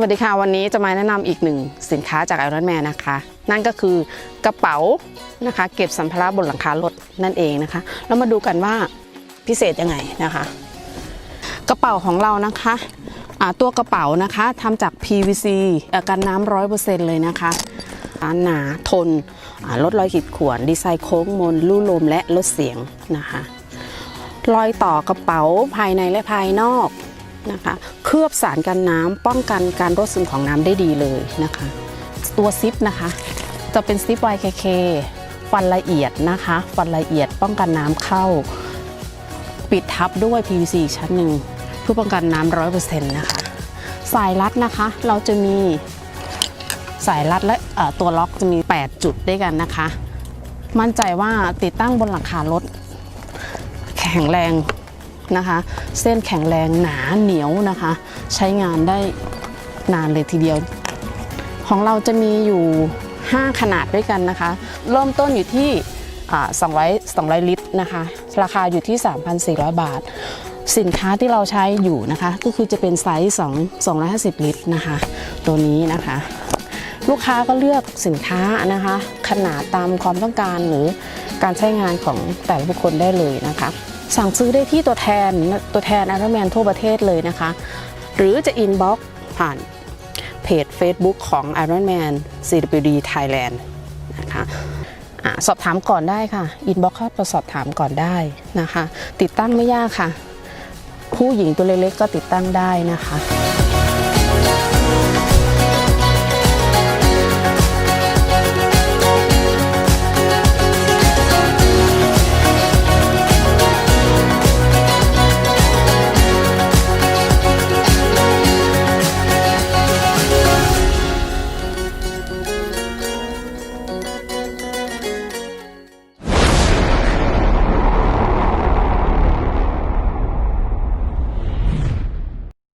วัสดีค่ะ วันนี้จะมาแนะนำอีกหนึ่งสินค้าจาก Iron Man นะคะ นั่นก็คือกระเป๋านะคะ เก็บสัมภาระบนหลังคารถนั่นเองนะคะแล้วมาดูกันว่าพิเศษยังไงนะคะ กระเป๋าของเรานะคะตัวกระเป๋านะคะทำจาก PVC กันน้ำร้อยเปอร์เซ็นต์เลยนะคะหนาทนลดรอยขีดข่วน ดีไซน์โค้งมนลู่ลมและลดเสียงนะคะรอยต่อกระเป๋าภายในและภายนอก นะคะเคลือบสารกันน้ำป้องกันการรดซึมของน้ำได้ดีเลยนะคะ ตัวซิปนะคะ จะเป็นซิป YKK ฟันละเอียดนะคะฟันละเอียดป้องกันน้ำเข้า ปิดทับด้วย PVC อีกชั้นหนึ่งเพื่อป้องกันน้ำร้อยเปอร์เซ็นต์นะคะสายรัดนะคะเราจะมีสายรัดและตัวล็อกจะมี 8 จุดด้วยกันนะคะ มั่นใจว่าติดตั้งบนหลังคารถแข็งแรง นะคะ เส้นแข็งแรงหนาเหนียวนะคะ ใช้งานได้นานเลยทีเดียว ของเราจะมีอยู่ 5 ขนาดด้วยกันนะคะ เริ่มต้นอยู่ที่อ่า200 200 ลิตรนะคะ ราคาอยู่ที่ 3,400 บาท สินค้าที่เราใช้อยู่นะคะ ก็คือจะเป็นไซส์2 250 ลิตรนะคะ ตัวนี้นะคะ ลูกค้าก็เลือกสินค้านะคะ ขนาดตามความต้องการหรือการใช้งานของแต่ละบุคคลได้เลยนะคะ สั่งซื้อได้ที่ตัวแทนตัวแทนไอรอนแมนทั่วประเทศเลยนะคะ หรือจะอินบ็อกผ่านเพจ Facebook ของ Iron Man CWD Thailand นะคะอะสอบถามก่อนได้ค่ะ อินบ็อกเข้าไปสอบถามก่อนได้นะคะ ติดตั้งไม่ยากค่ะ ผู้หญิงตัวเล็กๆก็ติดตั้งได้นะคะ